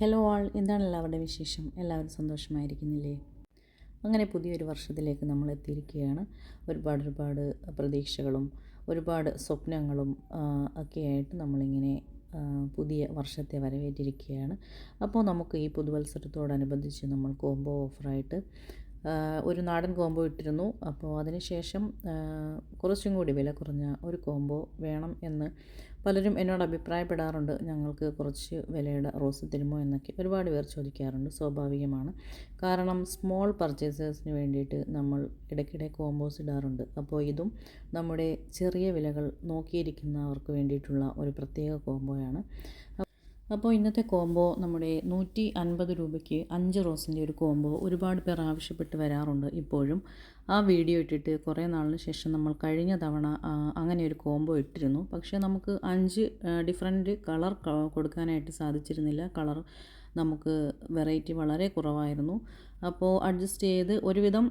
Hello ആൾ എന്താണ് എല്ലാവരുടെ വിശേഷം? എല്ലാവരും സന്തോഷമായിരിക്കുന്നില്ലേ? അങ്ങനെ പുതിയൊരു വർഷത്തിലേക്ക് നമ്മൾ എത്തിയിരിക്കുകയാണ്. ഒരുപാട് ഒരുപാട് പ്രതീക്ഷകളും ഒരുപാട് സ്വപ്നങ്ങളും ഒക്കെയായിട്ട് നമ്മളിങ്ങനെ പുതിയ വർഷത്തെ വരവേറ്റിരിക്കുകയാണ്. അപ്പോൾ നമുക്ക് ഈ പുതുവത്സരത്തോടനുബന്ധിച്ച് നമ്മൾ കോംബോ ഓഫറായിട്ട് ഒരു നാടൻ കോംബോ ഇട്ടിരുന്നു. അപ്പോൾ അതിനുശേഷം കുറച്ചും കൂടി വില കുറഞ്ഞ ഒരു കോംബോ വേണം എന്ന് പലരും എന്നോട് അഭിപ്രായപ്പെടാറുണ്ട്. ഞങ്ങൾക്ക് കുറച്ച് വിലയുടെ റോസ് തരുമോ എന്നൊക്കെ ഒരുപാട് പേർ ചോദിക്കാറുണ്ട്. സ്വാഭാവികമാണ്. കാരണം സ്മോൾ പർച്ചേസേഴ്സിന് വേണ്ടിയിട്ട് നമ്മൾ ഇടയ്ക്കിടെ കോംബോസ് ഇടാറുണ്ട്. അപ്പോൾ ഇതും നമ്മുടെ ചെറിയ വിലകൾ നോക്കിയിരിക്കുന്നവർക്ക് വേണ്ടിയിട്ടുള്ള ഒരു പ്രത്യേക കോംബോയാണ്. അപ്പോൾ ഇന്നത്തെ കോംബോ നമ്മുടെ നൂറ്റി അൻപത് രൂപയ്ക്ക് അഞ്ച് റോസിന്റെ ഒരു കോംബോ ഒരുപാട് പേർ ആവശ്യപ്പെട്ട് വരാറുണ്ട് ഇപ്പോഴും. ആ വീഡിയോ ഇട്ടിട്ട് കുറേ നാളിന് ശേഷം നമ്മൾ കഴിഞ്ഞ തവണ അങ്ങനെ ഒരു കോംബോ ഇട്ടിരുന്നു. പക്ഷേ നമുക്ക് അഞ്ച് ഡിഫറെന്റ് കളർ കൊടുക്കാനായിട്ട് സാധിച്ചിരുന്നില്ല. കളർ നമുക്ക് വെറൈറ്റി വളരെ കുറവായിരുന്നു. അപ്പോൾ അഡ്ജസ്റ്റ് ചെയ്ത് ഒരുവിധം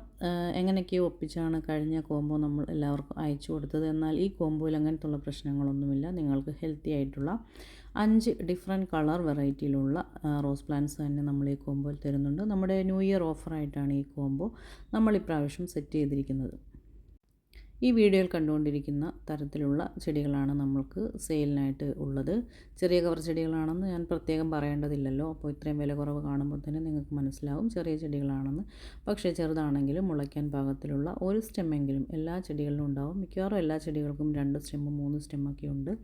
എങ്ങനെയൊക്കെയോ ഒപ്പിച്ചാണ് കഴിഞ്ഞ കോംബോ നമ്മൾ എല്ലാവർക്കും അയച്ചു കൊടുത്തത്. എന്നാൽ ഈ കോംബോയിൽ അങ്ങനത്തുള്ള പ്രശ്നങ്ങളൊന്നുമില്ല. നിങ്ങൾക്ക് ഹെൽത്തി ആയിട്ടുള്ള അഞ്ച് ഡിഫറെന്റ് കളർ വെറൈറ്റിയിലുള്ള റോസ് പ്ലാന്റ്സ് തന്നെ നമ്മൾ ഈ കോമ്പോയിൽ തരുന്നുണ്ട്. നമ്മുടെ ന്യൂ ഇയർ ഓഫറായിട്ടാണ് ഈ കോംബോ നമ്മൾ ഇപ്രാവശ്യം സെറ്റ് ചെയ്തിരിക്കുന്നത്. ഈ വീഡിയോയിൽ കണ്ടുകൊണ്ടിരിക്കുന്ന തരത്തിലുള്ള ചെടികളാണ് നമ്മൾക്ക് സെയിലിനായിട്ട് ഉള്ളത്. ചെറിയ കവർ ചെടികളാണെന്ന് ഞാൻ പ്രത്യേകം പറയേണ്ടതില്ലല്ലോ. അപ്പോൾ ഇത്രയും വില കുറവ് കാണുമ്പോൾ തന്നെ നിങ്ങൾക്ക് മനസ്സിലാവും ചെറിയ ചെടികളാണെന്ന്. പക്ഷേ ചെറുതാണെങ്കിലും മുളയ്ക്കാൻ പാകത്തിലുള്ള ഒരു സ്റ്റെമ്മെങ്കിലും എല്ലാ ചെടികളിലും ഉണ്ടാവും. മിക്കവാറും എല്ലാ ചെടികൾക്കും രണ്ട് സ്റ്റെമ്മും മൂന്ന് സ്റ്റെമ്മൊക്കെ ഉണ്ട്.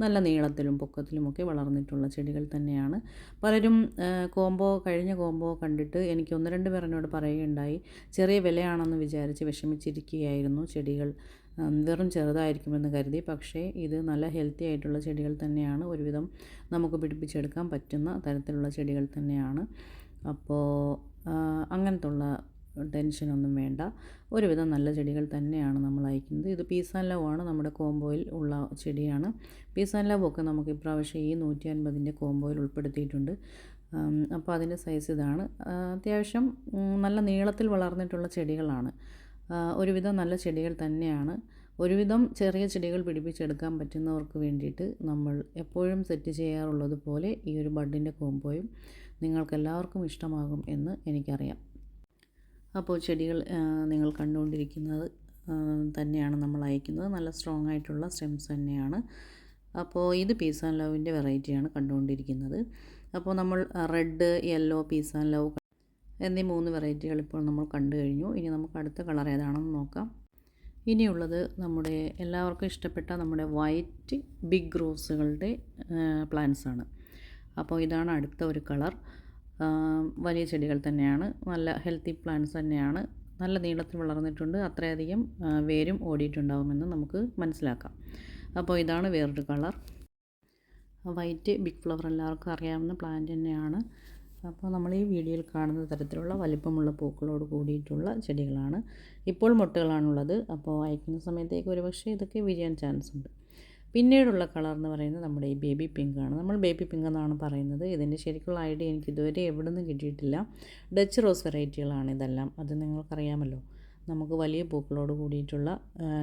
നല്ല നീളത്തിലും പൊക്കത്തിലുമൊക്കെ വളർന്നിട്ടുള്ള ചെടികൾ തന്നെയാണ്. പലരും കോംബോ കഴിഞ്ഞ കോംബോ കണ്ടിട്ട് എനിക്ക് ഒന്ന് രണ്ട് പേരെന്നോട് പറയുകയുണ്ടായി. ചെറിയ വിലയാണെന്ന് വിചാരിച്ച് വിഷമിച്ചിരിക്കുകയായിരുന്നു ചെടികൾ. വെറും ചെറുതായിരിക്കുമെന്ന് കരുതി. പക്ഷേ ഇത് നല്ല ഹെൽത്തി ആയിട്ടുള്ള ചെടികൾ തന്നെയാണ്. ഒരുവിധം നമുക്ക് പിടിപ്പിച്ചെടുക്കാൻ പറ്റുന്ന തരത്തിലുള്ള ചെടികൾ തന്നെയാണ്. അപ്പോൾ അങ്ങനത്തുള്ള ടെൻഷനൊന്നും വേണ്ട. ഒരുവിധം നല്ല ചെടികൾ തന്നെയാണ് നമ്മൾ അയക്കുന്നത്. ഇത് പീസ് ആൻഡ് ലവ് ആണ്. നമ്മുടെ കോംബോയിൽ ഉള്ള ചെടിയാണ്. പീസ് ആൻഡ് ലവ് ഒക്കെ നമുക്ക് ഇപ്രാവശ്യം ഈ നൂറ്റി അൻപതിന്റെ കോംബോയിൽ ഉൾപ്പെടുത്തിയിട്ടുണ്ട്. അപ്പോൾ അതിന്റെ സൈസ് ഇതാണ്. അത്യാവശ്യം നല്ല നീളത്തിൽ വളർന്നിട്ടുള്ള ചെടികളാണ്. ഒരുവിധം നല്ല ചെടികൾ തന്നെയാണ്. ഒരുവിധം ചെറിയ ചെടികൾ പിടിപ്പിച്ചെടുക്കാൻ പറ്റുന്നവർക്ക് വേണ്ടിയിട്ട് നമ്മൾ എപ്പോഴും സെറ്റ് ചെയ്യാറുള്ളത് പോലെ ഈ ഒരു ബഡിന്റെ കോമ്പോയും നിങ്ങൾക്കെല്ലാവർക്കും ഇഷ്ടമാകും എന്ന് എനിക്കറിയാം. അപ്പോൾ ചെടികൾ നിങ്ങൾ കണ്ടുകൊണ്ടിരിക്കുന്നത് തന്നെയാണ് നമ്മൾ അയക്കുന്നത്. നല്ല സ്ട്രോങ് ആയിട്ടുള്ള സ്റ്റെംസ് തന്നെയാണ്. അപ്പോൾ ഇത് പീസ് ആൻഡ് ലവിന്റെ വെറൈറ്റിയാണ് കണ്ടുകൊണ്ടിരിക്കുന്നത്. അപ്പോൾ നമ്മൾ red yellow peace and love എന്നീ മൂന്ന് വെറൈറ്റികൾ ഇപ്പോൾ നമ്മൾ കണ്ടു കഴിഞ്ഞു. ഇനി നമുക്ക് അടുത്ത കളർ ഏതാണെന്ന് നോക്കാം. ഇനിയുള്ളത് നമ്മുടെ എല്ലാവർക്കും ഇഷ്ടപ്പെട്ട നമ്മുടെ വൈറ്റ് ബിഗ് റോസുകളുടെ പ്ലാന്റ്സ് ആണ്. അപ്പോൾ ഇതാണ് അടുത്ത ഒരു കളർ. വലിയ ചെടികൾ തന്നെയാണ്. നല്ല ഹെൽത്തി പ്ലാന്റ്സ് തന്നെയാണ്. നല്ല നീളത്തിൽ വളർന്നിട്ടുണ്ട്. അത്രയധികം വേരും ഓടിയിട്ടുണ്ടാകുമെന്ന് നമുക്ക് മനസ്സിലാക്കാം. അപ്പോൾ ഇതാണ് വേറൊരു കളർ. വൈറ്റ് ബിഗ് ഫ്ലവർ എല്ലാവർക്കും അറിയാവുന്ന പ്ലാന്റ് തന്നെയാണ്. അപ്പോൾ നമ്മൾ ഈ വീഡിയോയിൽ കാണുന്ന തരത്തിലുള്ള വലിപ്പമുള്ള പൂക്കളോട് കൂടിയിട്ടുള്ള ചെടികളാണ്. ഇപ്പോൾ മുട്ടുകളാണുള്ളത്. അപ്പോൾ അയക്കുന്ന സമയത്തേക്ക് ഒരുപക്ഷെ ഇതൊക്കെ വിരിയാൻ ചാൻസ് ഉണ്ട്. പിന്നീടുള്ള കളർ എന്ന് പറയുന്നത് നമ്മുടെ ഈ ബേബി പിങ്ക് ആണ്. നമ്മൾ ബേബി പിങ്ക് എന്നാണ് പറയുന്നത്. ഇതിന്റെ ശരിക്കുള്ള ഐഡിയ എനിക്ക് ഇതുവരെ എവിടെ നിന്നും കിട്ടിയിട്ടില്ല ഡച്ച് റോസ് വെറൈറ്റികളാണ് ഇതെല്ലാം. അത് നിങ്ങൾക്കറിയാമല്ലോ. നമുക്ക് വലിയ പൂക്കളോട് കൂടിയിട്ടുള്ള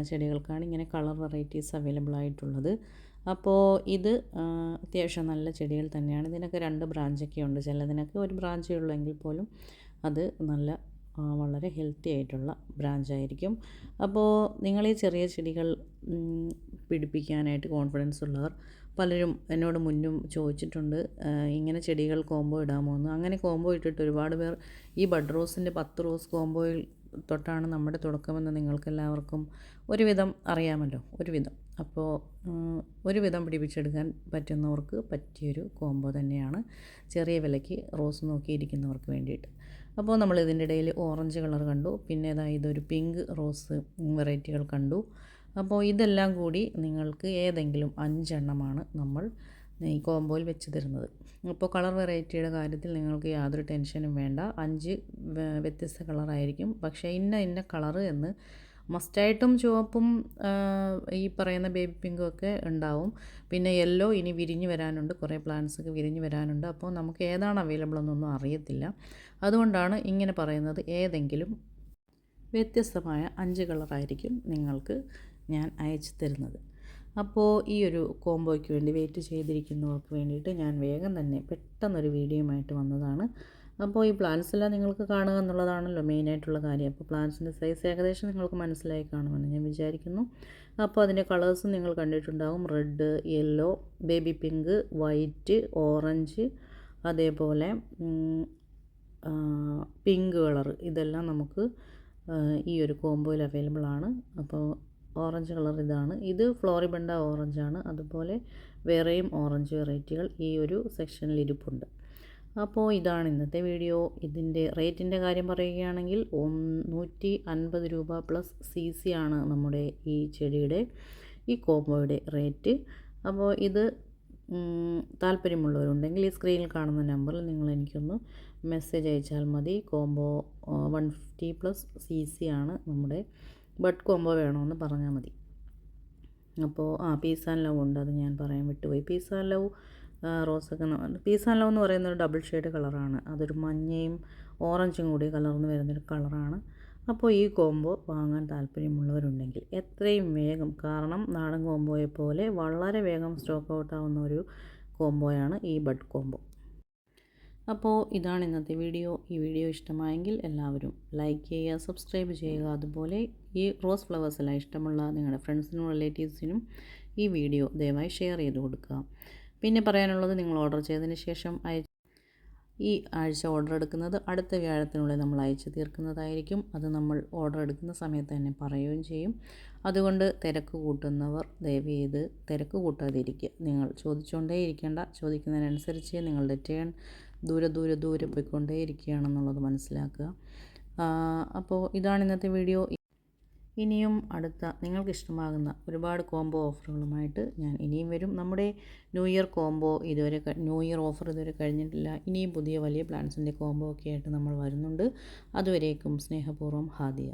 ചെടികൾക്കാണ് ഇങ്ങനെ കളർ വെറൈറ്റീസ് അവൈലബിൾ ആയിട്ടുള്ളത്. അപ്പോൾ ഇത് അത്യാവശ്യം നല്ല ചെടികൾ തന്നെയാണ്. ഇതിനൊക്കെ രണ്ട് ബ്രാഞ്ചൊക്കെ ഉണ്ട്. ചിലതിനൊക്കെ ഒരു ബ്രാഞ്ചേ ഉള്ളൂ എങ്കിൽ പോലും അത് നല്ല വളരെ ഹെൽത്തി ആയിട്ടുള്ള ബ്രാഞ്ചായിരിക്കും. അപ്പോൾ നിങ്ങൾ ഈ ചെറിയ ചെടികൾ പിടിപ്പിക്കാനായിട്ട് കോൺഫിഡൻസ് ഉള്ളവർ പലരും എന്നോട് മുന്നും ചോദിച്ചിട്ടുണ്ട് ഇങ്ങനെ ചെടികൾ കോംബോ ഇടാമോ എന്ന്. അങ്ങനെ കോംബോ ഇട്ടിട്ട് ഒരുപാട് പേർ ഈ ബഡ് റോസിന്റെ പത്ത് റോസ് കോംബോയിൽ തൊട്ടാണ് നമ്മുടെ തുടക്കമെന്ന് നിങ്ങൾക്കെല്ലാവർക്കും ഒരുവിധം അറിയാമല്ലോ. ഒരുവിധം. അപ്പോൾ ഒരു ഒരുവിധം പിടിപ്പിച്ചെടുക്കാൻ പറ്റുന്നവർക്ക് പറ്റിയൊരു കോംബോ തന്നെയാണ്. ചെറിയ വിലയ്ക്ക് റോസ് നോക്കിയിരിക്കുന്നവർക്ക് വേണ്ടിയിട്ട്. അപ്പോൾ നമ്മൾ ഇതിന്റെ ഇടയിൽ ഓറഞ്ച് കളർ കണ്ടു. പിന്നെ ഇതാ ഇതൊരു പിങ്ക് റോസ് വെറൈറ്റികൾ കണ്ടു. അപ്പോൾ ഇതെല്ലാം കൂടി നിങ്ങൾക്ക് ഏതെങ്കിലും അഞ്ചെണ്ണമാണ് നമ്മൾ ഈ കോംബോയിൽ വെച്ച് തരുന്നത്. അപ്പോൾ കളർ വെറൈറ്റിയുടെ കാര്യത്തിൽ നിങ്ങൾക്ക് യാതൊരു ടെൻഷനും വേണ്ട. അഞ്ച് വ്യത്യസ്ത കളറായിരിക്കും. പക്ഷേ ഇന്ന ഇന്ന കളറ് എന്ന് മസ്റ്റായിട്ടും ചുവപ്പും ഈ പറയുന്ന ബേബി പിങ്കും ഒക്കെ ഉണ്ടാവും. പിന്നെ യെല്ലോ ഇനി വിരിഞ്ഞ് വരാനുണ്ട്. കുറേ പ്ലാന്റ്സ് ഒക്കെ വിരിഞ്ഞ് വരാനുണ്ട്. അപ്പോൾ നമുക്ക് ഏതാണ് അവൈലബിൾ എന്നൊന്നും അറിയത്തില്ല. അതുകൊണ്ടാണ് ഇങ്ങനെ പറയുന്നത്. ഏതെങ്കിലും വ്യത്യസ്തമായ അഞ്ച് കളറായിരിക്കും നിങ്ങൾക്ക് ഞാൻ അയച്ചു തരുന്നത്. അപ്പോൾ ഈ ഒരു കോംബോയ്ക്ക് വേണ്ടി വെയിറ്റ് ചെയ്തിരിക്കുന്നവർക്ക് വേണ്ടിയിട്ട് ഞാൻ വേഗം തന്നെ പെട്ടെന്നൊരു വീഡിയോയുമായിട്ട് വന്നതാണ്. അപ്പോൾ ഈ പ്ലാന്റ്സ് എല്ലാം നിങ്ങൾക്ക് കാണുക എന്നുള്ളതാണല്ലോ മെയിനായിട്ടുള്ള കാര്യം. അപ്പോൾ പ്ലാന്റ്സിന്റെ സൈസ് ഏകദേശം നിങ്ങൾക്ക് മനസ്സിലായി കാണുമെന്ന് ഞാൻ വിചാരിക്കുന്നു. അപ്പോൾ അതിന്റെ കളേഴ്സും നിങ്ങൾ കണ്ടിട്ടുണ്ടാകും red yellow baby pink white orange അതേപോലെ പിങ്ക് കളർ ഇതെല്ലാം നമുക്ക് ഈ ഒരു കോംബോയിൽ അവൈലബിൾ ആണ്. അപ്പോൾ ഓറഞ്ച് കളർ ഇതാണ്. ഇത് ഫ്ലോറിബണ്ട ഓറഞ്ചാണ് അതുപോലെ വേറെയും ഓറഞ്ച് വെറൈറ്റികൾ ഈ ഒരു സെക്ഷനിൽ ഇരിപ്പുണ്ട്. അപ്പോൾ ഇതാണ് ഇന്നത്തെ വീഡിയോ. ഇതിന്റെ റേറ്റിന്റെ കാര്യം പറയുകയാണെങ്കിൽ നൂറ്റി അൻപത് രൂപ പ്ലസ് സി സി ആണ് നമ്മുടെ ഈ ചെടിയുടെ ഈ കോമ്പോയുടെ റേറ്റ്. അപ്പോൾ ഇത് താല്പര്യമുള്ളവരുണ്ടെങ്കിൽ ഈ സ്ക്രീനിൽ കാണുന്ന നമ്പറിൽ നിങ്ങൾ എനിക്കൊന്ന് മെസ്സേജ് അയച്ചാൽ മതി. Combo one fifty plus C C ആണ് നമ്മുടെ ബഡ് കോംബോ വേണമെന്ന് പറഞ്ഞാൽ മതി. അപ്പോൾ ആ പീസ് ആൻഡ് ലവ് ഉണ്ട്. അത് ഞാൻ പറയാൻ വിട്ടുപോയി. പീസ് ആൻഡ് ലവ് റോസൊക്കെ പീസ് ആൻഡ് ലവ് എന്ന് പറയുന്ന ഒരു ഡബിൾ ഷെയ്ഡ് കളറാണ്. അതൊരു മഞ്ഞയും ഓറഞ്ചും കൂടി കലർന്ന് വരുന്നൊരു കളറാണ്. അപ്പോൾ ഈ കോംബോ വാങ്ങാൻ താല്പര്യമുള്ളവരുണ്ടെങ്കിൽ എത്രയും വേഗം കാരണം നാടൻ കോംബോയെ പോലെ വളരെ വേഗം സ്റ്റോക്ക് ഔട്ട് ആവുന്ന ഒരു കോംബോയാണ് ഈ ബഡ് കോംബോ. അപ്പോൾ ഇതാണ് ഇന്നത്തെ വീഡിയോ. ഈ വീഡിയോ ഇഷ്ടമായെങ്കിൽ എല്ലാവരും ലൈക്ക് ചെയ്യുക സബ്സ്ക്രൈബ് ചെയ്യുക. അതുപോലെ ഈ റോസ് ഫ്ലവേഴ്സെല്ലാം ഇഷ്ടമുള്ള നിങ്ങളുടെ ഫ്രണ്ട്സിനും റിലേറ്റീവ്സിനും ഈ വീഡിയോ ദയവായി ഷെയർ ചെയ്ത് കൊടുക്കുക. പിന്നെ പറയാനുള്ളത് നിങ്ങൾ ഓർഡർ ചെയ്തതിന് ശേഷം ഈ ആഴ്ച ഓർഡർ എടുക്കുന്നത് അടുത്ത വ്യാഴത്തിനുള്ളിൽ നമ്മൾ അയച്ചു തീർക്കുന്നതായിരിക്കും. അത് നമ്മൾ ഓർഡർ എടുക്കുന്ന സമയത്ത് തന്നെ പറയുകയും ചെയ്യും. അതുകൊണ്ട് തിരക്ക് കൂട്ടുന്നവർ ദയവ് ചെയ്ത് തിരക്ക് കൂട്ടാതിരിക്കുക. നിങ്ങൾ ചോദിച്ചുകൊണ്ടേ ഇരിക്കേണ്ട. ചോദിക്കുന്നതിനനുസരിച്ച് നിങ്ങളുടെ ടേൺ ദൂരെ ദൂരെ ദൂരെ പോയിക്കൊണ്ടേ ഇരിക്കുകയാണെന്നുള്ളത് മനസ്സിലാക്കുക. അപ്പോൾ ഇതാണ് ഇന്നത്തെ വീഡിയോ. ഇനിയും അടുത്ത നിങ്ങൾക്ക് ഇഷ്ടമാകുന്ന ഒരുപാട് കോംബോ ഓഫറുകളുമായിട്ട് ഞാൻ ഇനിയും വരും. നമ്മുടെ ന്യൂ ഇയർ കോംബോ ഇതുവരെ ന്യൂ ഇയർ ഓഫർ ഇതുവരെ കഴിഞ്ഞിട്ടില്ല. ഇനിയും പുതിയ വലിയ പ്ലാൻസിന്റെ കോംബോ ഒക്കെ ആയിട്ട് നമ്മൾ വരുന്നുണ്ട്. അതുവരേക്കും സ്നേഹപൂർവം ഹാദിയ.